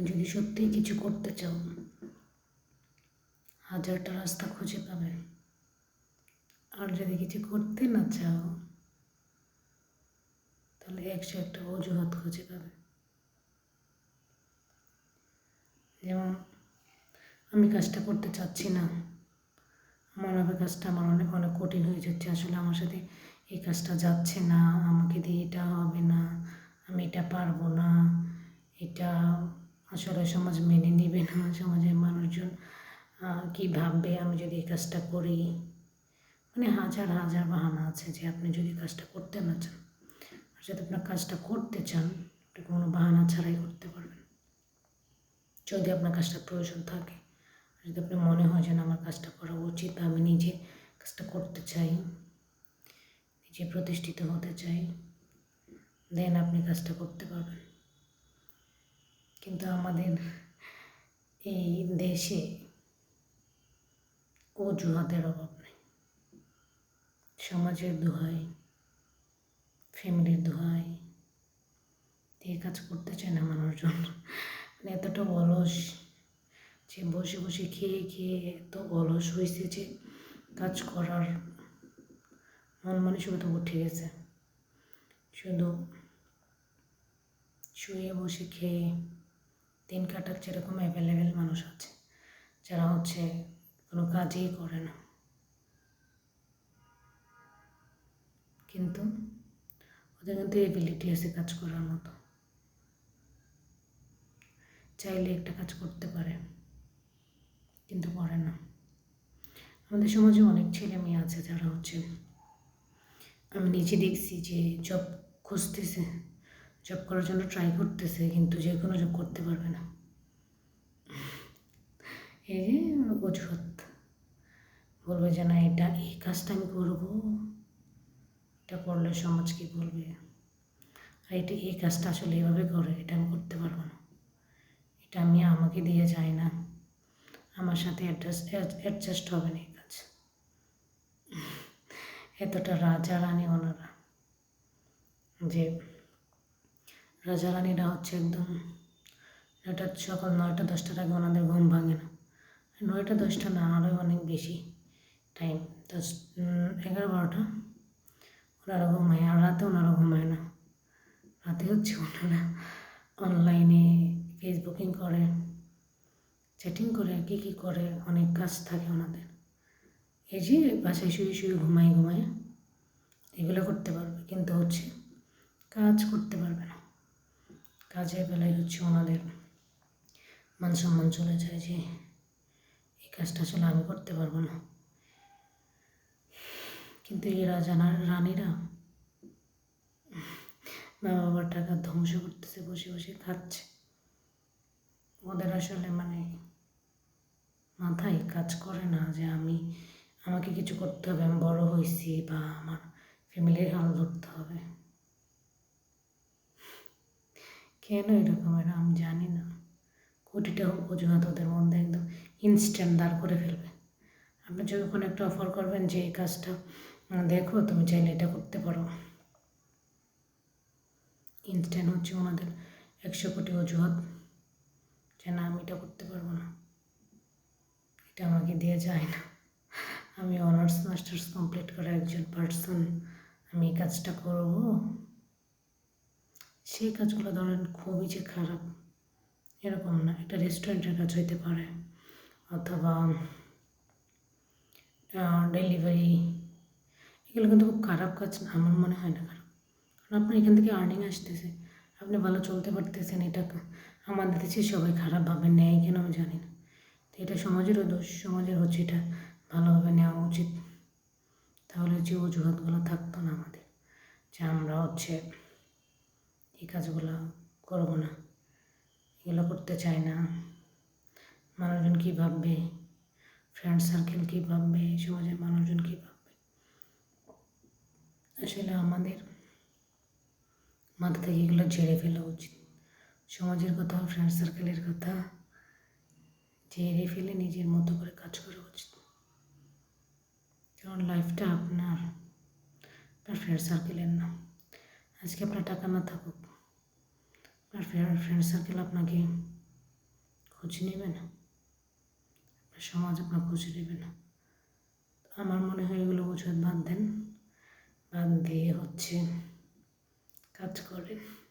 যদি সত্যিই কিছু করতে চাও, হাজারটা রাস্তা খুঁজে পাবে। আর যদি কিছু করতে না চাও, তাহলে একশো একটা অজুহাত খুঁজে পাবে। যেমন, আমি কাজটা করতে চাচ্ছি না মনে হবে কাজটা আমার অনেক অনেক কঠিন হয়ে যাচ্ছে। আসলে আমার সাথে এই কাজটা যাচ্ছে না, আমাকে দিয়ে এটা হবে না, আমি এটা পারব না, এটা আসলে সমাজ মেনে নেবে না, সমাজের মানুষজন কী ভাববে? আমি যদি এই কাজটা করি মানে হাজার হাজার বাহানা আছে যে আপনি যদি কাজটা করতে না চান, আর যদি আপনার কাজটা করতে চান কোনো বাহানা ছাড়াই করতে পারবেন। যদি আপনার কাজটা প্রয়োজন থাকে যদি আপনার মনে হয় যে না, আমার কাজটা করা উচিত, আমি নিজে কাজটা করতে চাই, নিজে প্রতিষ্ঠিত হতে চাই, দেন আপনি কাজটা করতে পারবেন। কিন্তু আমাদের এই দেশে অজুহাতের অভাব নেই। সমাজের দোহাই, ফ্যামিলির দোহাই দিয়ে কাজ করতে চায় না মানুষজন মানে এতটা অলস যে বসে বসে খেয়ে খেয়ে এত অলস হয়েছে যে কাজ করার মন মানসিকতা উঠে গেছে। শুধু শুয়ে বসে খেয়ে দিন কাটাচ্ছে এরকম অ্যাভেলেবেল মানুষ আছে, যারা হচ্ছে কোনো কাজই করে না। কিন্তু ওদের কিন্তু এবিলিটি আছে কাজ করার মতো। চাইলে একটা কাজ করতে পারে, কিন্তু করে না। আমাদের সমাজে অনেক ছেলে মেয়ে আছে যারা হচ্ছে, আমি নিজে দেখছি যে জব খুঁজতেছে। জব করার জন্য ট্রাই করতেছে, কিন্তু যে কোনো জব করতে পারবে না। এই যে অজুহাত। বলবে যে, না, এটা এই কাজটা আমি করব। এটা করলে সমাজ কী বলবে? আর এটা এই কাজটা আসলে এভাবে করে, এটা আমি করতে পারব না। এটা আমি আমাকে দিয়ে যাই না। আমার সাথে অ্যাডজাস্ট অ্যাডজাস্ট হবে না এই কাজ। এতটা রাজা রানী ওনারা। যে রাজা রানীরা হচ্ছে একদম নয়টা সকাল নয়টা দশটার আগে ওনাদের ঘুম ভাঙে না। নয়টা দশটা না আরও অনেক বেশি টাইম দশ এগারো বারোটা, ওনারা ঘুমায়, আর রাতে ওনারা ঘুমায় না। রাতে হচ্ছে ওনারা অনলাইনে ফেসবুকিং করে চ্যাটিং করে, কী কী করে, অনেক কাজ থাকে ওনাদের। এই যে বাসায় শুয়ে শুয়ে ঘুমাই ঘুমায়, এগুলো করতে পারবে, কিন্তু হচ্ছে কাজ করতে পারবে না। কাজের বেলায় হচ্ছে ওনাদের মান সম্মান চলে যায় যে, এই কাজটা আসলে আমি করতে পারব না। কিন্তু এই রাজা রানীরা মা বাবার টাকা ধ্বংস করতেছে, বসে বসে খাচ্ছে। ওদের আসলে মানে মাথায় কাজ করে না যে আমি, আমাকে কিছু করতে হবে, আমি বড় হয়েছি বা আমার ফ্যামিলির হাল ধরতে হবে। কেন এরকম এরা আমি জানি না। কোটিটা অজুহাত ওদের মধ্যে একদম ইনস্ট্যান্ট দাঁড় করে ফেলবে। আপনি যখন একটা অফার করবেন যে এই কাজটা, দেখো তুমি চাইলে এটা করতে পারো। ইনস্ট্যান্ট হচ্ছে ওনাদের একশো কোটি অজুহাত যে না, আমি এটা করতে পারব না। এটা আমাকে দিয়ে যায় না। আমি অনার্স মাস্টার্স কমপ্লিট করা একজন পার্সন আমি এই কাজটা করব। সেই কাজগুলো ধরেন খুবই যে খারাপ, এরকম না, একটা রেস্টুরেন্টের কাজ হইতে পারে, অথবা ডেলিভারি এগুলো কিন্তু খুব খারাপ কাজ না, আমার মনে হয় না খারাপ। কারণ আপনার এখান থেকে আর্নিং আসতেছে, আপনি ভালো চলতে পারতেছেন, এটা আমাদের দেশে সবাই খারাপভাবে নেয় কেন আমি জানি না। তো এটা সমাজেরও দোষ, সমাজের হচ্ছে এটা ভালোভাবে নেওয়া উচিত। তাহলে যে অজুহাতগুলো থাকতো না আমাদের, যে আমরা হচ্ছে এই কাজগুলো করব না। এগুলো করতে চাই না। মানুষজন কী ভাববে? ফ্রেন্ড সার্কেল কী ভাববে? সমাজের মানুষজন কী ভাববে? আসলে আমাদের মাথা থেকে এগুলো ঝেড়ে ফেলা উচিত। সমাজের কথা ফ্রেন্ড সার্কেলের কথা ঝেড়ে ফেলে নিজের মতো করে কাজ করা উচিত। কারণ লাইফটা আপনার আপনার ফ্রেন্ড সার্কেলের না। আজকে আপনার টাকা না থাকুক। আপনার ফ্রেন্ড সার্কেল আপনাকে খুঁজে নেবে না। আপনার সমাজ আপনার খোঁজ নেবে না। আমার মনে হয় এগুলো বছর বাদ দেন। বাদ দিয়ে হচ্ছে কাজ করেন।